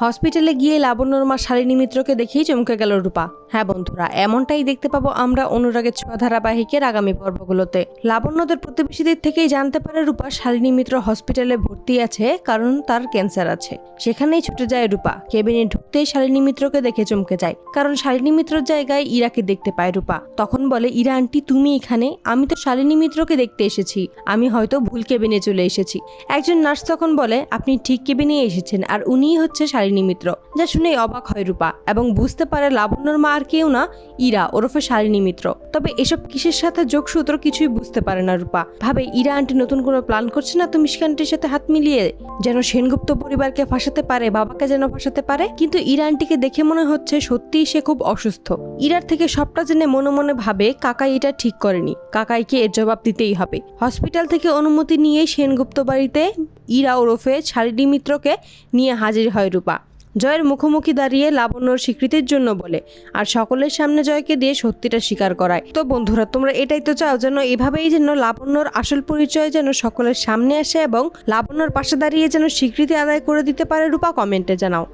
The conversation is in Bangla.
হসপিটালে গিয়ে লাবণ্যর মা শালিনী মিত্রকে দেখেই চমকে গেল রূপা। হ্যাঁ বন্ধুরা, এমনটাই দেখতে পাবো আমরা অনুরাগের ছোঁয়া ধারাবাহিকের আগামী পর্বগুলোতে। লাবণ্যদের প্রতিবেশীদের থেকেই জানতে পারে রূপা শালিনী মিত্র হসপিটালে ভর্তি আছে কারণ তার ক্যান্সার আছে। সেখানেই ছুটে যায় রূপা। কেবিনে ঢুকতেই শালিনী মিত্রকে দেখে চমকে যায়। কারণ শালিনী মিত্রর জায়গায় ইরাকে দেখতে পায় রূপা। তখন বলে, ইরা আন্টি, তুমি এখানে? আমি তো শালিনী মিত্রকে দেখতে এসেছি। আমি হয়তো ভুল কেবিনে চলে এসেছি। একজন নার্স তখন বলে, আপনি ঠিক কেবিনে এসেছেন। আর উনিই হচ্ছে শালিনী মিত্র, যা শুনেই অবাক হয় রূপা এবং বুঝতে পারে লাবণ্যর মা আর কেউ না, ইরা ওরফে শালিনী মিত্র। তবে এসব কিসের সাথে যোগসূত্র কিছুই বুঝতে পারে না রূপা। ভাবে ইরা আন্টি নতুন কোনো প্ল্যান করছে না, তো মিশকান্টির সাথে হাত মিলিয়ে যেন সেনগুপ্ত পরিবারকে ফাঁসাতে পারে, বাবাকে যেন ফাঁসাতে পারে। কিন্তু ইরা আন্টিকে দেখে মনে হচ্ছে সত্যিই সে খুব অসুস্থ। ইরার থেকে সবটা জেনে মনে মনে ভাবে কাকাই এটা ঠিক করেনি। কাকাইকে এর জবাব দিতেই হবে। হসপিটাল থেকে অনুমতি নিয়ে সেনগুপ্ত বাড়িতে ইরা ওরফে শালিনী মিত্রকে নিয়ে হাজির হয় রূপা। জয়ের মুখোমুখি দাঁড়িয়ে লাবণ্যর স্বীকৃতির জন্য বলে, আর সকলের সামনে জয়কে দিয়ে সত্যিটা স্বীকার করায়। তো বন্ধুরা, তোমরা এটাই তো চাও যেন এভাবেই যেন লাবণ্যর আসল পরিচয় যেন সকলের সামনে আসে এবং লাবণ্যর পাশে দাঁড়িয়ে যেন স্বীকৃতি আদায় করে দিতে পারে রূপা, কমেন্টে জানাও।